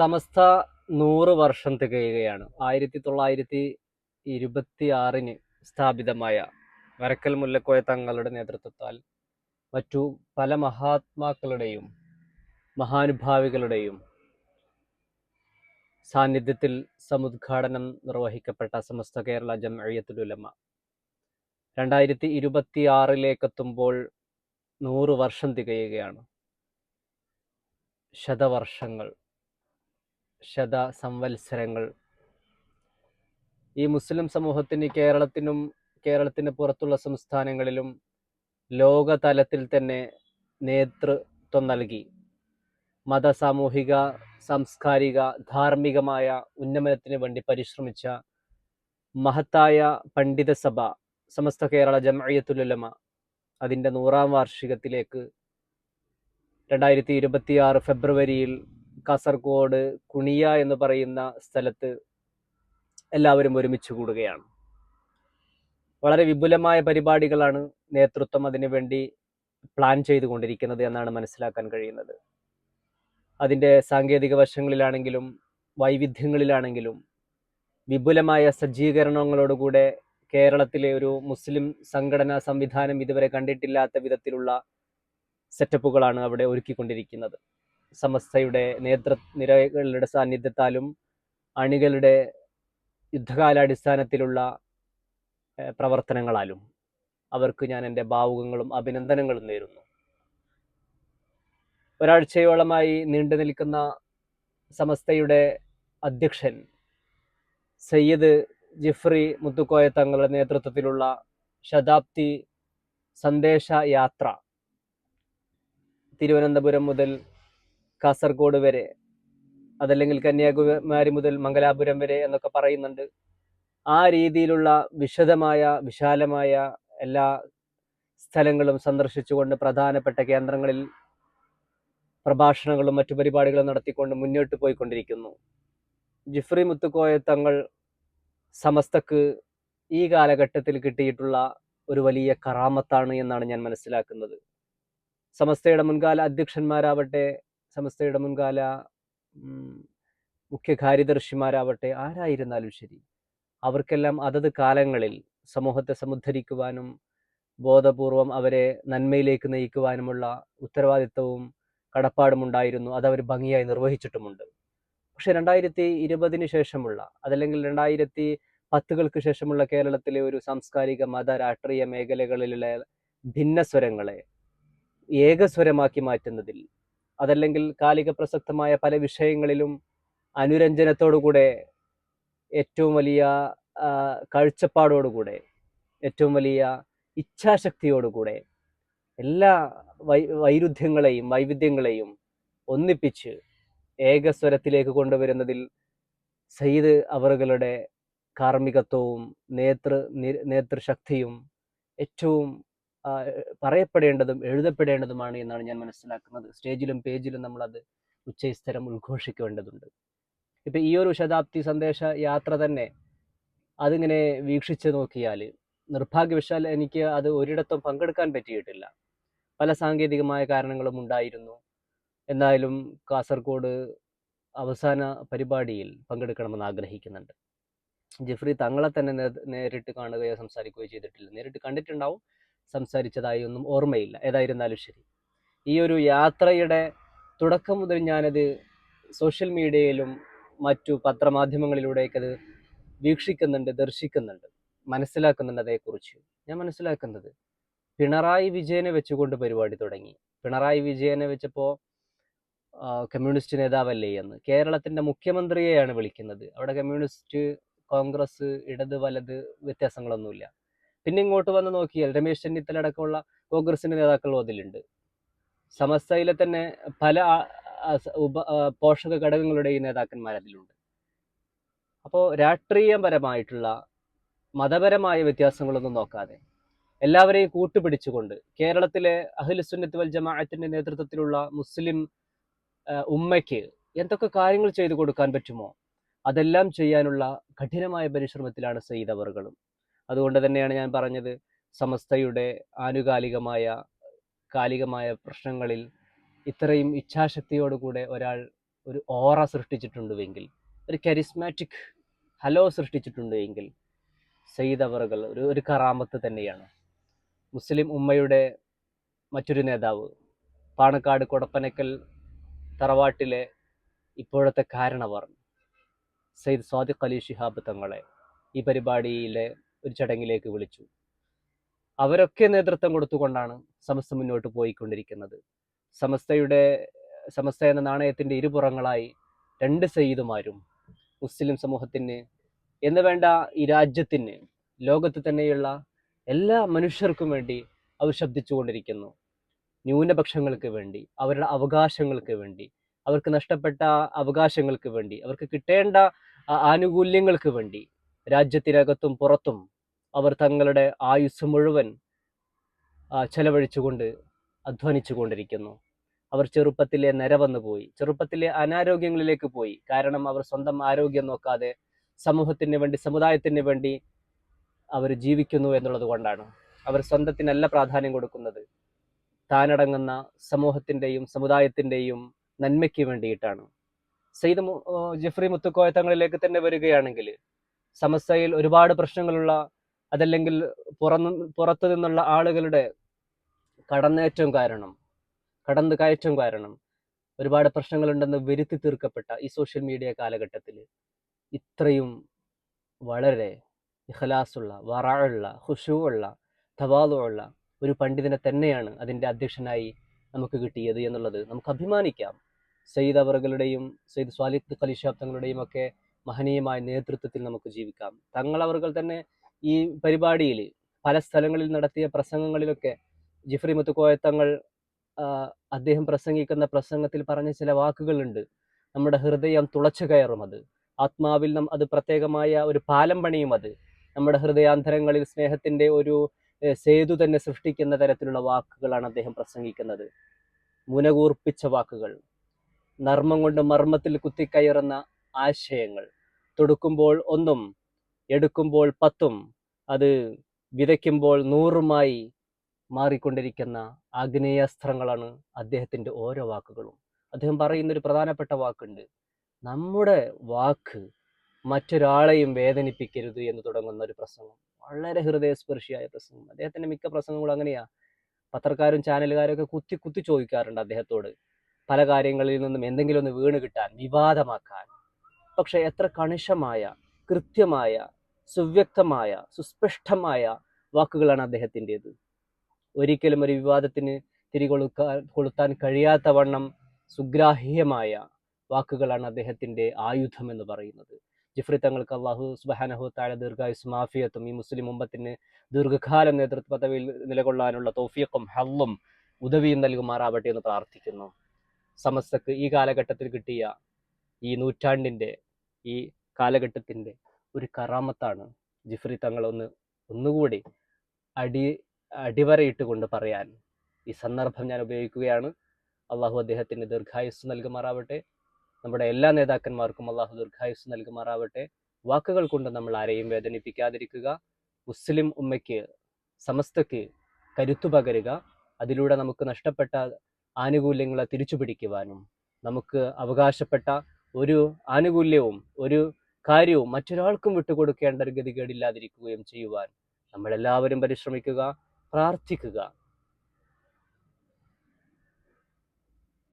സമസ്ത നൂറ് വർഷം തികയുകയാണ്. ആയിരത്തി തൊള്ളായിരത്തി ഇരുപത്തി ആറിന് സ്ഥാപിതമായ വരക്കൽ മുല്ലക്കോയ തങ്ങളുടെ നേതൃത്വത്താൽ മറ്റു പല മഹാത്മാക്കളുടെയും മഹാനുഭാവികളുടെയും സാന്നിധ്യത്തിൽ സമുദ്ഘാടനം നിർവഹിക്കപ്പെട്ട സമസ്ത കേരള ജംഅയ്യത്തുൽ ഉലമ. രണ്ടായിരത്തി ഇരുപത്തി ആറിലേക്കെത്തുമ്പോൾ നൂറ് വർഷം തികയുകയാണ്. ശതവർഷങ്ങൾ. ശത സംവത്സരങ്ങൾ. ഈ മുസ്ലിം സമൂഹത്തിന് കേരളത്തിനും കേരളത്തിന് പുറത്തുള്ള സംസ്ഥാനങ്ങളിലും ലോകതലത്തിൽ തന്നെ നേതൃത്വം നൽകി. മത സാമൂഹിക സാംസ്കാരിക ധാർമ്മികമായ ഉന്നമനത്തിന് വേണ്ടി പരിശ്രമിച്ച മഹത്തായ പണ്ഡിത സഭ സമസ്ത കേരള ജമയത്തുലമ അതിന്റെ നൂറാം വാർഷികത്തിലേക്ക് രണ്ടായിരത്തി ഇരുപത്തിയാറ് ഫെബ്രുവരിയിൽ കാസർഗോഡ് കുണിയ എന്ന് പറയുന്ന സ്ഥലത്ത് എല്ലാവരും ഒരുമിച്ച് കൂടുകയാണ്. വളരെ വിപുലമായ പരിപാടികളാണ് നേതൃത്വം അതിനുവേണ്ടി പ്ലാൻ ചെയ്തുകൊണ്ടിരിക്കുന്നത് എന്നാണ് മനസ്സിലാക്കാൻ കഴിയുന്നത്. അതിന്റെ സാങ്കേതിക വശങ്ങളിലാണെങ്കിലും വൈവിധ്യങ്ങളിലാണെങ്കിലും വിപുലമായ സജ്ജീകരണങ്ങളോടുകൂടെ കേരളത്തിലെ ഒരു മുസ്ലിം സംഘടനാ സംവിധാനം ഇതുവരെ കണ്ടിട്ടില്ലാത്ത വിധത്തിലുള്ള സെറ്റപ്പുകളാണ് അവിടെ ഒരുക്കിക്കൊണ്ടിരിക്കുന്നത്. സമസ്തയുടെ നേതൃ നിരകളുടെ സാന്നിധ്യത്താലും അണികളുടെ യുദ്ധകാലാടിസ്ഥാനത്തിലുള്ള പ്രവർത്തനങ്ങളാലും അവർക്ക് ഞാൻ എന്റെ ഭാവുകങ്ങളും അഭിനന്ദനങ്ങളും നേരുന്നു. ഒരാഴ്ചയോളമായി നീണ്ടു നിൽക്കുന്ന സമസ്തയുടെ അധ്യക്ഷൻ സയ്യിദ് ജിഫ്രി മുത്തുക്കോയ തങ്ങളുടെ നേതൃത്വത്തിലുള്ള ശതാബ്ദി സന്ദേശ യാത്ര തിരുവനന്തപുരം മുതൽ കാസർഗോഡ് വരെ അതല്ലെങ്കിൽ കന്യാകുമാരി മുതൽ മംഗലാപുരം വരെ എന്നൊക്കെ പറയുന്നുണ്ട്. ആ രീതിയിലുള്ള വിശദമായ വിശാലമായ എല്ലാ സ്ഥലങ്ങളും സന്ദർശിച്ചുകൊണ്ട് പ്രധാനപ്പെട്ട കേന്ദ്രങ്ങളിൽ പ്രഭാഷണങ്ങളും മറ്റു പരിപാടികളും നടത്തിക്കൊണ്ട് മുന്നോട്ട് പോയിക്കൊണ്ടിരിക്കുന്നു. ജിഫ്രി മുത്തുക്കോയ തങ്ങൾ സമസ്തക്ക് ഈ കാലഘട്ടത്തിൽ കിട്ടിയിട്ടുള്ള ഒരു വലിയ കറാമത്താണ് എന്നാണ് ഞാൻ മനസ്സിലാക്കുന്നത്. സമസ്തയുടെ മുൻകാല അധ്യക്ഷന്മാരാവട്ടെ സമസ്തയുടെ മുൻകാല മുഖ്യ കാര്യദർശിമാരാവട്ടെ ആരായിരുന്നാലും ശരി അവർക്കെല്ലാം അതത് കാലങ്ങളിൽ സമൂഹത്തെ സമുദ്ധരിക്കുവാനും ബോധപൂർവം അവരെ നന്മയിലേക്ക് നയിക്കുവാനുമുള്ള ഉത്തരവാദിത്വവും കടപ്പാടും ഉണ്ടായിരുന്നു അത് അവർ ഭംഗിയായി നിർവഹിച്ചിട്ടുമുണ്ട്. പക്ഷെ രണ്ടായിരത്തി ഇരുപതിന് ശേഷമുള്ള അതല്ലെങ്കിൽ രണ്ടായിരത്തി പത്തുകൾക്ക് ശേഷമുള്ള കേരളത്തിലെ ഒരു സാംസ്കാരിക മത രാഷ്ട്രീയ മേഖലകളിലെ ഭിന്നസ്വരങ്ങളെ ഏകസ്വരമാക്കി മാറ്റുന്നതിൽ അതല്ലെങ്കിൽ കാലിക പ്രസക്തമായ പല വിഷയങ്ങളിലും അനുരഞ്ജനത്തോടുകൂടെ ഏറ്റവും വലിയ കാഴ്ചപ്പാടോടുകൂടെ ഏറ്റവും വലിയ ഇച്ഛാശക്തിയോടുകൂടെ എല്ലാ വൈ വൈരുദ്ധ്യങ്ങളെയും വൈവിധ്യങ്ങളെയും ഒന്നിപ്പിച്ച് ഏകസ്വരത്തിലേക്ക് കൊണ്ടുവരുന്നതിൽ സയ്യിദ് അവറുകളുടെ കാർമ്മികത്വവും നേതൃ നേതൃശക്തിയും ഏറ്റവും പറയപ്പെടേണ്ടതും എഴുതപ്പെടേണ്ടതുമാണ് എന്നാണ് ഞാൻ മനസ്സിലാക്കുന്നത്. സ്റ്റേജിലും പേജിലും നമ്മളത് ഉച്ചസ്ഥരം ഉദ്ഘോഷിക്കേണ്ടതുണ്ട്. ഇപ്പൊ ഈ ഒരു ശതാബ്ദി സന്ദേശ യാത്ര തന്നെ അതിങ്ങനെ വീക്ഷിച്ച് നോക്കിയാൽ നിർഭാഗ്യവശാൽ എനിക്ക് അത് ഒരിടത്തും പങ്കെടുക്കാൻ പറ്റിയിട്ടില്ല. പല സാങ്കേതികമായ കാരണങ്ങളും ഉണ്ടായിരുന്നു. എന്തായാലും കാസർഗോഡ് അവസാന പരിപാടിയിൽ പങ്കെടുക്കണമെന്ന് ആഗ്രഹിക്കുന്നുണ്ട്. ജെഫ്രി തങ്ങളെ തന്നെ നേരിട്ട് കാണുകയോ സംസാരിക്കുകയോ ചെയ്തിട്ടില്ല. നേരിട്ട് കണ്ടിട്ടുണ്ടാവും. സംസാരിച്ചതായി ഒന്നും ഓർമ്മയില്ല. ഏതായിരുന്നാലും ശരി. ഈ ഒരു യാത്രയുടെ തുടക്കം മുതൽ ഞാനത് സോഷ്യൽ മീഡിയയിലും മറ്റു പത്രമാധ്യമങ്ങളിലൂടെയൊക്കെ വീക്ഷിക്കുന്നുണ്ട് ദർശിക്കുന്നുണ്ട് മനസ്സിലാക്കുന്നുണ്ട് അതേക്കുറിച്ച്. ഞാൻ മനസ്സിലാക്കുന്നത് പിണറായി വിജയനെ വെച്ചുകൊണ്ട് പരിപാടി തുടങ്ങി. പിണറായി വിജയനെ വെച്ചപ്പോൾ കമ്മ്യൂണിസ്റ്റ് നേതാവല്ലേ എന്ന്. കേരളത്തിന്റെ മുഖ്യമന്ത്രിയെയാണ് വിളിക്കുന്നത്. അവിടെ കമ്മ്യൂണിസ്റ്റ് കോൺഗ്രസ് ഇടത് വലത് വ്യത്യാസങ്ങളൊന്നുമില്ല. പിന്നെ ഇങ്ങോട്ട് വന്ന് നോക്കിയാൽ രമേശ് ചെന്നിത്തല അടക്കമുള്ള കോൺഗ്രസിന്റെ നേതാക്കളും അതിലുണ്ട്. സമസ്തയിലെ തന്നെ പല ഉപ പോഷക ഈ നേതാക്കന്മാർ അതിലുണ്ട്. അപ്പോൾ രാഷ്ട്രീയപരമായിട്ടുള്ള മതപരമായ വ്യത്യാസങ്ങളൊന്നും നോക്കാതെ എല്ലാവരെയും കൂട്ടുപിടിച്ചുകൊണ്ട് കേരളത്തിലെ അഖിലുസുന്നത്ത് വൽ ജമാഅത്തിന്റെ നേതൃത്വത്തിലുള്ള മുസ്ലിം ഉമ്മയ്ക്ക് എന്തൊക്കെ കാര്യങ്ങൾ ചെയ്തു കൊടുക്കാൻ പറ്റുമോ? അതെല്ലാം ചെയ്യാനുള്ള കഠിനമായ പരിശ്രമത്തിലാണ് സയ്യിദ് അവറുകളും അതുകൊണ്ട് തന്നെയാണ് ഞാൻ പറഞ്ഞത് സമസ്തയുടെ ആനുകാലികമായ കാലികമായ പ്രശ്നങ്ങളിൽ ഇത്രയും ഇച്ഛാശക്തിയോടുകൂടെ ഒരാൾ ഒരു ഓറ സൃഷ്ടിച്ചിട്ടുണ്ടെങ്കിൽ ഒരു കരിസ്മാറ്റിക് ഹലോ സൃഷ്ടിച്ചിട്ടുണ്ടെങ്കിൽ സയ്യിദ് അവറുകൾ ഒരു ഒരു കറാമത്ത് തന്നെയാണ്. മുസ്ലിം ഉമ്മയുടെ മറ്റൊരു നേതാവ് പാണക്കാട് കൊടപ്പനക്കൽ തറവാട്ടിലെ ഇപ്പോഴത്തെ കാരണവർ സയ്യിദ് സ്വാദിഖ് അലി ഷിഹാബ് തങ്ങളെ ഈ പരിപാടിയിലെ ഒരു ചടങ്ങിലേക്ക് വിളിച്ചു. അവരൊക്കെ നേതൃത്വം കൊടുത്തുകൊണ്ടാണ് സമസ്ത മുന്നോട്ട് പോയിക്കൊണ്ടിരിക്കുന്നത്. സമസ്തയുടെ സമസ്ത എന്ന നാണയത്തിന്റെ ഇരുപുറങ്ങളായി രണ്ട് സയ്യിദുമാരും മുസ്ലിം സമൂഹത്തിന് എന്ന് വേണ്ട ഈ രാജ്യത്തിന് ലോകത്ത് തന്നെയുള്ള എല്ലാ മനുഷ്യർക്കും വേണ്ടി അവർ ശബ്ദിച്ചുകൊണ്ടിരിക്കുന്നു. ന്യൂനപക്ഷങ്ങൾക്ക് വേണ്ടി അവരുടെ അവകാശങ്ങൾക്ക് വേണ്ടി അവർക്ക് നഷ്ടപ്പെട്ട അവകാശങ്ങൾക്ക് വേണ്ടി അവർക്ക് കിട്ടേണ്ട ആനുകൂല്യങ്ങൾക്ക് വേണ്ടി രാജ്യത്തിനകത്തും പുറത്തും അവർ തങ്ങളുടെ ആയുസ് മുഴുവൻ ചെലവഴിച്ചുകൊണ്ട് അധ്വാനിച്ചു കൊണ്ടിരിക്കുന്നു അവർ ചെറുപ്പത്തിലെ നിരവന്ന് പോയി ചെറുപ്പത്തിലെ അനാരോഗ്യങ്ങളിലേക്ക് പോയി. കാരണം അവർ സ്വന്തം ആരോഗ്യം നോക്കാതെ സമൂഹത്തിന് വേണ്ടി സമുദായത്തിന് വേണ്ടി അവർ ജീവിക്കുന്നു എന്നുള്ളത് കൊണ്ടാണ്. അവർ സ്വന്തത്തിനല്ല പ്രാധാന്യം കൊടുക്കുന്നത്. താനടങ്ങുന്ന സമൂഹത്തിന്റെയും സമുദായത്തിന്റെയും നന്മയ്ക്ക് വേണ്ടിയിട്ടാണ്. സെയ്ദ് ജെഫ്രി മുത്തുക്കോയ തങ്ങളിലേക്ക് തന്നെ വരികയാണെങ്കിൽ സമസ്തയിൽ ഒരുപാട് പ്രശ്നങ്ങളുള്ള അതല്ലെങ്കിൽ പുറന്ന് പുറത്തു നിന്നുള്ള ആളുകളുടെ കടന്നേറ്റം കാരണം കടന്നു കയറ്റം കാരണം ഒരുപാട് പ്രശ്നങ്ങളുണ്ടെന്ന് വരുത്തി തീർക്കപ്പെട്ട ഈ സോഷ്യൽ മീഡിയ കാലഘട്ടത്തിൽ ഇത്രയും വളരെ ഇഖലാസുള്ള വറാഴുള്ള ഹുഷുവുള്ള തവാദുള്ള ഒരു പണ്ഡിതനെ തന്നെയാണ് അതിന്റെ അധ്യക്ഷനായി നമുക്ക് കിട്ടിയത് എന്നുള്ളത് നമുക്ക് അഭിമാനിക്കാം. സയ്യിദ് അവറുകളുടെയും സയ്യിദ് സ്വാലിത്ത് ഖലിഷാബ് തങ്ങളുടെയും ഒക്കെ മഹനീയമായ നേതൃത്വത്തിൽ നമുക്ക് ജീവിക്കാം. തങ്ങൾ അവറുകൾ തന്നെ ഈ പരിപാടിയിൽ പല സ്ഥലങ്ങളിൽ നടത്തിയ പ്രസംഗങ്ങളിലൊക്കെ ജിഫ്രി മുത്തുക്കോയ തങ്ങൾ അദ്ദേഹം പ്രസംഗിക്കുന്ന പ്രസംഗത്തിൽ പറഞ്ഞ ചില വാക്കുകളുണ്ട്. നമ്മുടെ ഹൃദയം തുളച്ചു കയറും അത്. ആത്മാവിൽ നം അത് പ്രത്യേകമായ ഒരു പാലം പണിയും അത്. നമ്മുടെ ഹൃദയാന്തരങ്ങളിൽ സ്നേഹത്തിന്റെ ഒരു സേതു തന്നെ സൃഷ്ടിക്കുന്ന തരത്തിലുള്ള വാക്കുകളാണ് അദ്ദേഹം പ്രസംഗിക്കുന്നത്. മുനകൂർപ്പിച്ച വാക്കുകൾ. നർമ്മം കൊണ്ട് മർമ്മത്തിൽ കുത്തിക്കയറുന്ന ആശയങ്ങൾ. തൊടുക്കുമ്പോൾ ഒന്നും എടുക്കുമ്പോൾ പത്തും അത് വിതയ്ക്കുമ്പോൾ നൂറുമായി മാറിക്കൊണ്ടിരിക്കുന്ന ആഗ്നേയാസ്ത്രങ്ങളാണ് അദ്ദേഹത്തിന്റെ ഓരോ വാക്കുകളും. അദ്ദേഹം പറയുന്ന ഒരു പ്രധാനപ്പെട്ട വാക്കുണ്ട് നമ്മുടെ വാക്ക് മറ്റൊരാളെയും വേദനിപ്പിക്കരുത് എന്ന് തുടങ്ങുന്ന ഒരു പ്രസംഗം. വളരെ ഹൃദയസ്പർശിയായ പ്രസംഗം. അദ്ദേഹത്തിന്റെ മിക്ക പ്രസംഗങ്ങളും അങ്ങനെയാ. പത്രക്കാരും ചാനലുകാരും ഒക്കെ കുത്തി കുത്തി ചോദിക്കാറുണ്ട് അദ്ദേഹത്തോട് പല കാര്യങ്ങളിൽ നിന്നും എന്തെങ്കിലും ഒന്ന് വീണ് കിട്ടാൻ വിവാദമാക്കാൻ. പക്ഷേ എത്ര കണിശമായ കൃത്യമായ സുവ്യക്തമായ സുസ്പഷ്ടമായ വാക്കുകളാണ് അദ്ദേഹത്തിന്റെത്. ഒരിക്കലും ഒരു വിവാദത്തിന് തിരികൊളുക്കാൻ കൊളുത്താൻ കഴിയാത്ത വണ്ണം സുഗ്രാഹ്യമായ വാക്കുകളാണ് അദ്ദേഹത്തിന്റെ ആയുധം എന്ന് പറയുന്നത്. ജിഫ്രി തങ്ങൾക്ക് അള്ളാഹു സുബാനഹു താഴെ ദീർഘായുസ് മാഫിയത്തും ഈ മുസ്ലിം മുമ്പത്തിന് ദീർഘകാലം നേതൃത്വ പദവിയിൽ നിലകൊള്ളാനുള്ള തോഫിയക്കും ഹള്ളും ഉദവിയും നൽകുമാറാവട്ടെ എന്ന് പ്രാർത്ഥിക്കുന്നു. സമസ്തക്ക് ഈ കാലഘട്ടത്തിൽ കിട്ടിയ ഈ നൂറ്റാണ്ടിന്റെ ഈ കാലഘട്ടത്തിന്റെ ഒരു കറാമത്താണ്. ജിഫ്രി തങ്ങൾ ഒന്ന് ഒന്നുകൂടി അടി അടിവരയിട്ട് കൊണ്ട് പറയാൻ ഈ സന്ദർഭം ഞാൻ ഉപയോഗിക്കുകയാണ്. അള്ളാഹു അദ്ദേഹത്തിന് ദീർഘായുസ് നൽകുമാറാവട്ടെ. നമ്മുടെ എല്ലാ നേതാക്കന്മാർക്കും അള്ളാഹു ദീർഘായുസ് നൽകുമാറാവട്ടെ. വാക്കുകൾ കൊണ്ട് നമ്മൾ ആരെയും വേദനിപ്പിക്കാതിരിക്കുക. മുസ്ലിം ഉമ്മയ്ക്ക് സമസ്തയ്ക്ക് കരുത്തു പകരുക. അതിലൂടെ നമുക്ക് നഷ്ടപ്പെട്ട ആനുകൂല്യങ്ങളെ തിരിച്ചു പിടിക്കുവാനും നമുക്ക് അവകാശപ്പെട്ട ഒരു ആനുകൂല്യവും ഒരു കാര്യവും മറ്റൊരാൾക്കും വിട്ടുകൊടുക്കേണ്ട ഒരു ഗതികേടില്ലാതിരിക്കുകയും ചെയ്യുവാൻ നമ്മളെല്ലാവരും പരിശ്രമിക്കുക പ്രാർത്ഥിക്കുക.